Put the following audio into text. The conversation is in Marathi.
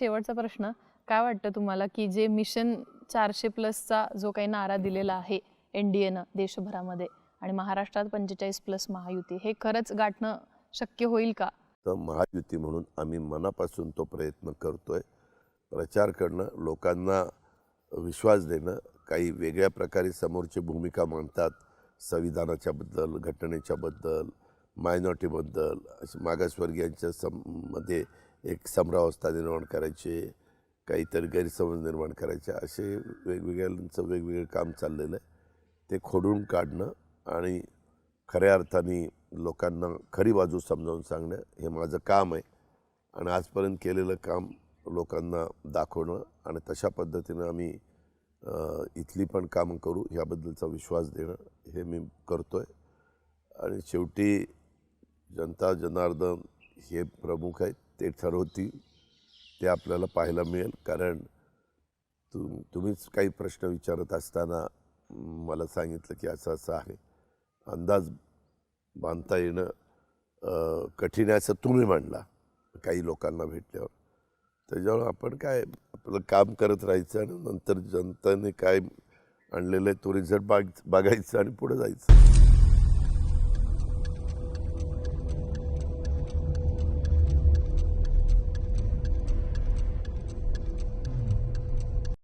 शेवटचा प्रश्न काय वाटतं तुम्हाला की जे मिशन चारशे प्लसचा जो काही नारा दिलेला आहे एन डी एनं देशभरामध्ये आणि महाराष्ट्रात पंचेचाळीस प्लस महायुती हे खरंच गाठणं शक्य होईल का? तर महायुती म्हणून आम्ही मनापासून तो प्रयत्न करतोय. प्रचार करणं लोकांना विश्वास देणं काही वेगळ्या प्रकारे समोरची भूमिका मांडतात संविधानाच्या बद्दल घटनेच्या बद्दल मायनॉरिटीबद्दल असे मागासवर्गीयांच्या सममध्ये एक समरावस्था निर्माण करायची काहीतरी गैरसमज निर्माण करायचे असे वेगवेगळ्यांचं वेगवेगळं काम चाललेलं आहे. ते खोडून काढणं आणि खऱ्या अर्थाने लोकांना खरी बाजू समजावून सांगणं हे माझं काम आहे. आणि आजपर्यंत केलेलं काम लोकांना दाखवणं आणि तशा पद्धतीनं आम्ही इथली पण कामं करू ह्याबद्दलचा विश्वास देणं हे मी करतो आहे आणि शेवटी जनता जनार्दन हे प्रमुख आहेत. ते ठरवतील ते आपल्याला पाहायला मिळेल. कारण तुम तुम्हीच काही प्रश्न विचारत असताना मला सांगितलं की असं असं आहे. अंदाज बांधता येणं कठीण आहे असं तुम्ही म्हणला काही लोकांना भेटल्यावर. त्याच्यावर आपण काय आपलं काम करत राहायचं आणि नंतर जनतेने काय आणलेलं आहे तो रिझल्ट बाग बघायचं आणि पुढे जायचं.